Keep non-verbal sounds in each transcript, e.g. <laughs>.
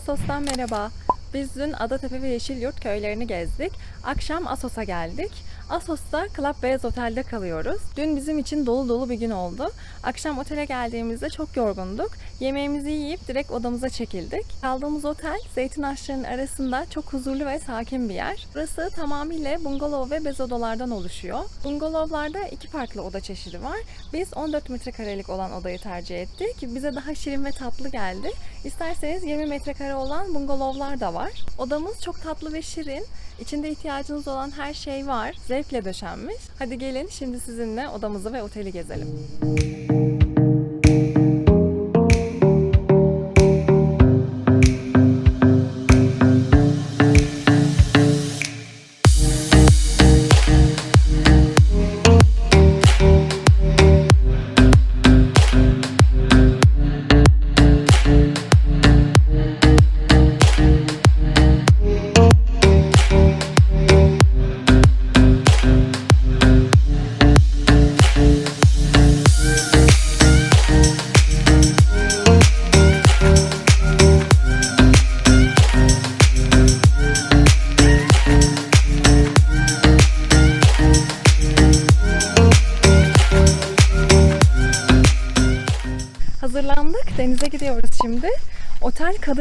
Asos'tan merhaba. Biz dün Adatepe ve Yeşilyurt köylerini gezdik. Akşam Asos'a geldik. Asos'ta Club Beyaz Otel'de kalıyoruz. Dün bizim için dolu dolu bir gün oldu. Akşam otele geldiğimizde çok yorgunduk. Yemeğimizi yiyip direkt odamıza çekildik. Kaldığımız otel zeytin ağaçlarının arasında çok huzurlu ve sakin bir yer. Burası tamamıyla bungalov ve bez odalardan oluşuyor. Bungalovlarda iki farklı oda çeşidi var. Biz 14 metrekarelik olan odayı tercih ettik. Bize daha şirin ve tatlı geldi. İsterseniz 20 metrekare olan bungalovlar da var. Odamız çok tatlı ve şirin. İçinde ihtiyacınız olan her şey var. Zevkle döşenmiş. Hadi gelin şimdi sizinle odamızı ve oteli gezelim.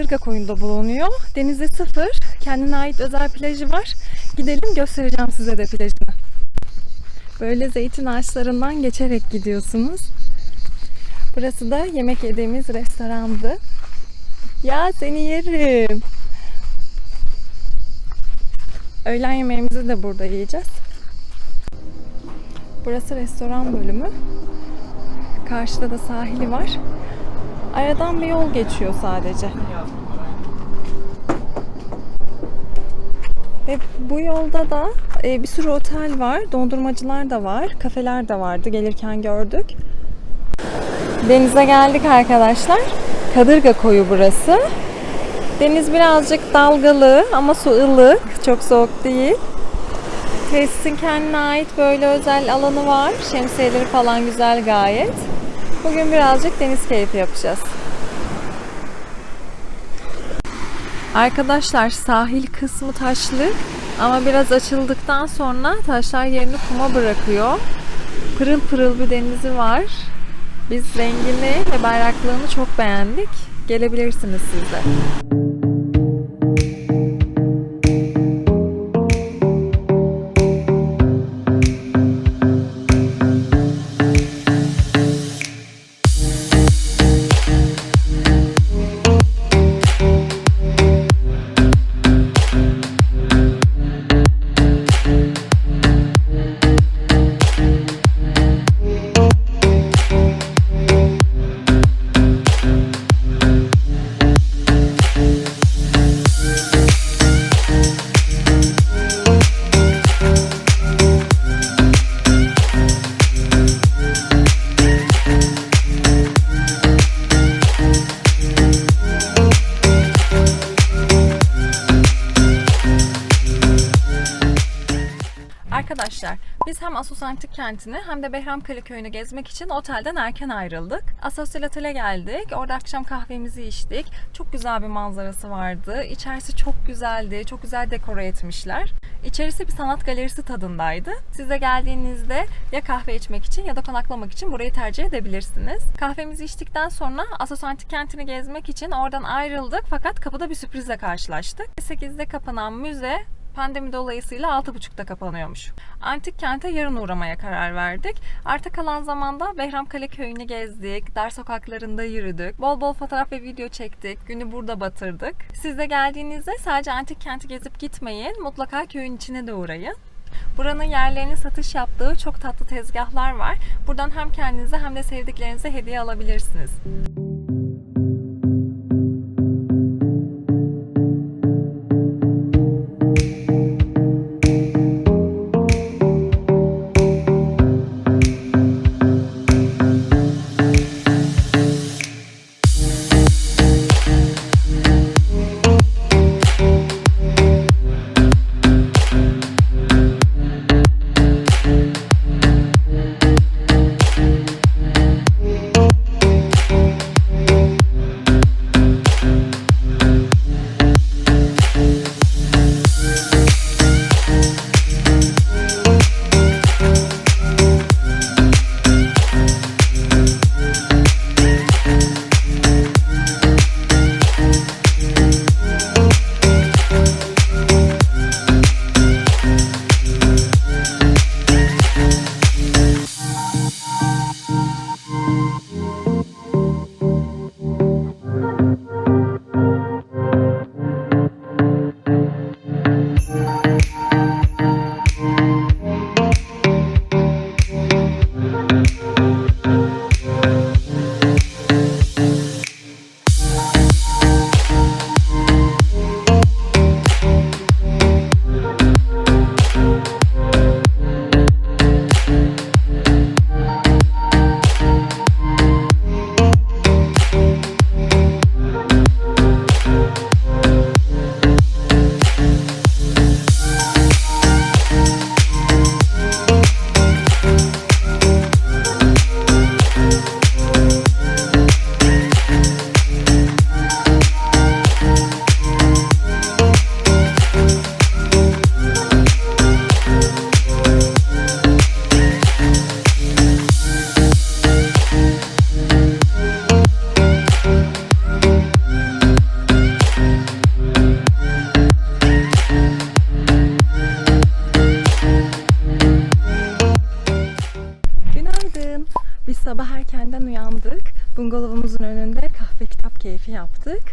Kadırga Koyu'nda bulunuyor. Denize sıfır. Kendine ait özel plajı var. Gidelim göstereceğim size de plajını. Böyle zeytin ağaçlarından geçerek gidiyorsunuz. Burası da yemek yediğimiz restorandı. Ya seni yerim. Öğlen yemeğimizi de burada yiyeceğiz. Burası restoran bölümü. Karşıda da sahili var. Aradan bir yol geçiyor sadece. Ve bu yolda da e, bir sürü otel var, dondurmacılar da var, kafeler de vardı. Gelirken gördük. Denize geldik arkadaşlar. Kadırga koyu burası. Deniz birazcık dalgalı ama su ılık, çok soğuk değil. Tesisin kendine ait böyle özel alanı var. Şemsiyeleri falan güzel gayet. Bugün birazcık deniz keyfi yapacağız. Arkadaşlar sahil kısmı taşlı ama biraz açıldıktan sonra taşlar yerini kuma bırakıyor. Pırıl pırıl bir denizi var. Biz rengini ve bayraklığını çok beğendik. Gelebilirsiniz siz de. Biz hem Asos Antik Kenti'ni hem de Behramkale Köyü'nü gezmek için otelden erken ayrıldık. Asosyal Otel'e geldik. Orada akşam kahvemizi içtik. Çok güzel bir manzarası vardı. İçerisi çok güzeldi. Çok güzel dekore etmişler. İçerisi bir sanat galerisi tadındaydı. Siz de geldiğinizde ya kahve içmek için ya da konaklamak için burayı tercih edebilirsiniz. Kahvemizi içtikten sonra Asos Antik Kenti'ni gezmek için oradan ayrıldık fakat kapıda bir sürprizle karşılaştık. 8'de kapanan müze pandemi dolayısıyla 6.30'da kapanıyormuş. Antik kente yarın uğramaya karar verdik. Arta kalan zamanda Behramkale köyünü gezdik, dar sokaklarında yürüdük, bol bol fotoğraf ve video çektik, günü burada batırdık. Siz de geldiğinizde sadece antik kenti gezip gitmeyin, mutlaka köyün içine de uğrayın. Buranın yerlerini satış yaptığı çok tatlı tezgahlar var. Buradan hem kendinize hem de sevdiklerinize hediye alabilirsiniz. Bungalovumuzun önünde kahve kitap keyfi yaptık.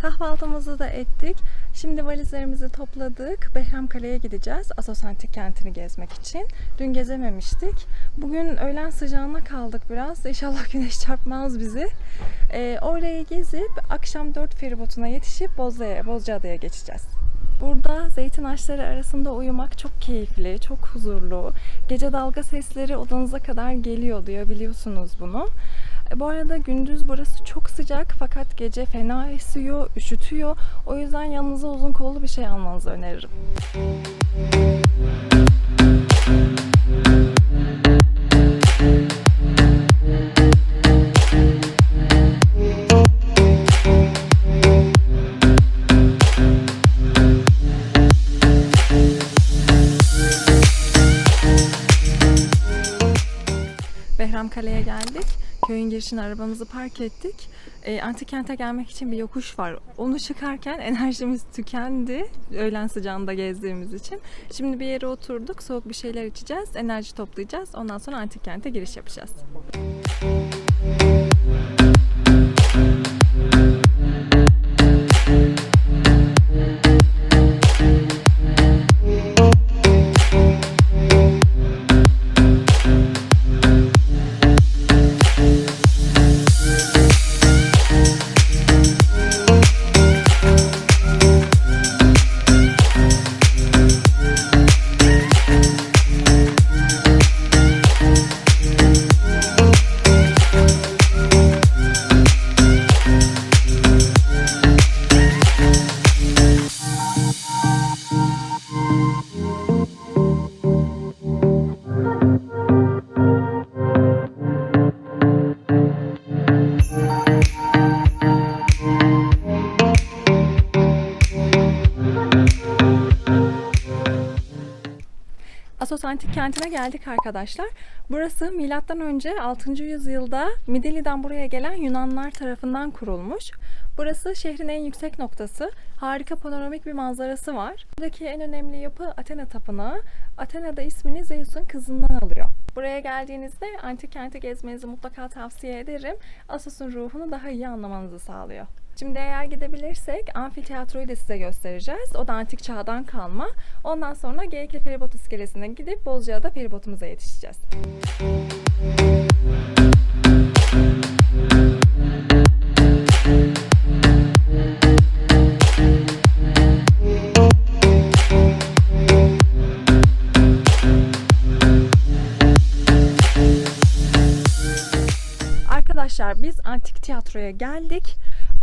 Kahvaltımızı da ettik. Şimdi valizlerimizi topladık. Behramkale'ye gideceğiz. Asos Antik Kenti'ni gezmek için. Dün gezememiştik. Bugün öğlen sıcağına kaldık biraz. İnşallah <laughs> güneş çarpmaz bizi. Ee, orayı gezip akşam 4 feribotuna yetişip Bozcaada'ya, Bozcaada'ya geçeceğiz. Burada zeytin ağaçları arasında uyumak çok keyifli, çok huzurlu. Gece dalga sesleri odanıza kadar geliyor duyabiliyorsunuz bunu. Bu arada gündüz burası çok sıcak fakat gece fena esiyor, üşütüyor. O yüzden yanınıza uzun kollu bir şey almanızı öneririm. Behramkale'ye geldik. Köyün girişine arabamızı park ettik. E, antik gelmek için bir yokuş var. Onu çıkarken <laughs> enerjimiz tükendi. Öğlen sıcağında gezdiğimiz için. Şimdi bir yere oturduk. Soğuk bir şeyler içeceğiz. Enerji toplayacağız. Ondan sonra antik kente giriş yapacağız. Asos Antik Kenti'ne geldik arkadaşlar. Burası milattan önce 6. yüzyılda Midilli'den buraya gelen Yunanlar tarafından kurulmuş. Burası şehrin en yüksek noktası. Harika panoramik bir manzarası var. Buradaki en önemli yapı Athena Tapınağı. Athena da ismini Zeus'un kızından alıyor. Buraya geldiğinizde antik kenti gezmenizi mutlaka tavsiye ederim. Asos'un ruhunu daha iyi anlamanızı sağlıyor. Şimdi eğer gidebilirsek amfiteyatroyu da size göstereceğiz. O da antik çağdan kalma. Ondan sonra Geyikli Feribot iskelesine gidip Bozcaada feribotumuza yetişeceğiz. Arkadaşlar biz antik tiyatroya geldik.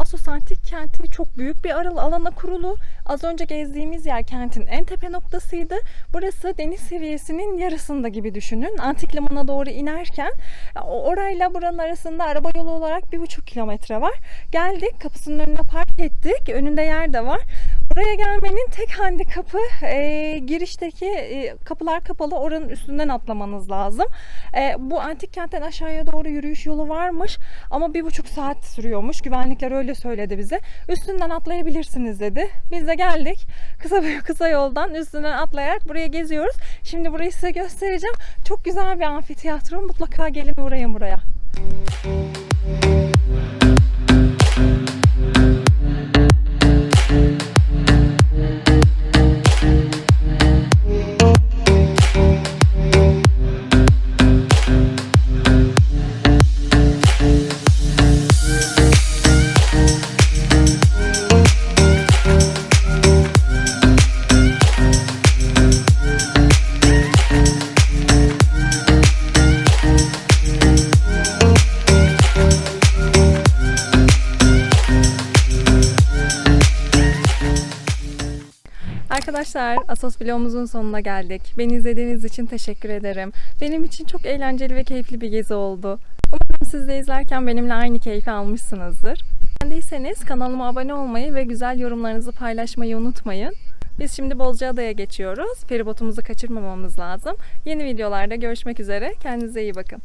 Asos Antik Kenti çok büyük bir aral alana kurulu. Az önce gezdiğimiz yer kentin en tepe noktasıydı. Burası deniz seviyesinin yarısında gibi düşünün. Antik limana doğru inerken o- orayla buranın arasında araba yolu olarak bir buçuk kilometre var. Geldik kapısının önüne park ettik. Önünde yer de var. Buraya gelmenin tek handikapı e, girişteki e, kapılar kapalı oranın üstünden atlamanız lazım. E, bu antik kentten aşağıya doğru yürüyüş yolu varmış ama bir buçuk saat sürüyormuş. Güvenlikler öyle söyledi bize. Üstünden atlayabilirsiniz dedi. Biz de geldik. Kısa kısa yoldan üstünden atlayarak buraya geziyoruz. Şimdi burayı size göstereceğim. Çok güzel bir amfiteyatro. Mutlaka gelin uğrayın buraya. Arkadaşlar Asos vlogumuzun sonuna geldik. Beni izlediğiniz için teşekkür ederim. Benim için çok eğlenceli ve keyifli bir gezi oldu. Umarım siz de izlerken benimle aynı keyfi almışsınızdır. Beğendiyseniz kanalıma abone olmayı ve güzel yorumlarınızı paylaşmayı unutmayın. Biz şimdi Bozcaada'ya geçiyoruz. Feribotumuzu kaçırmamamız lazım. Yeni videolarda görüşmek üzere. Kendinize iyi bakın.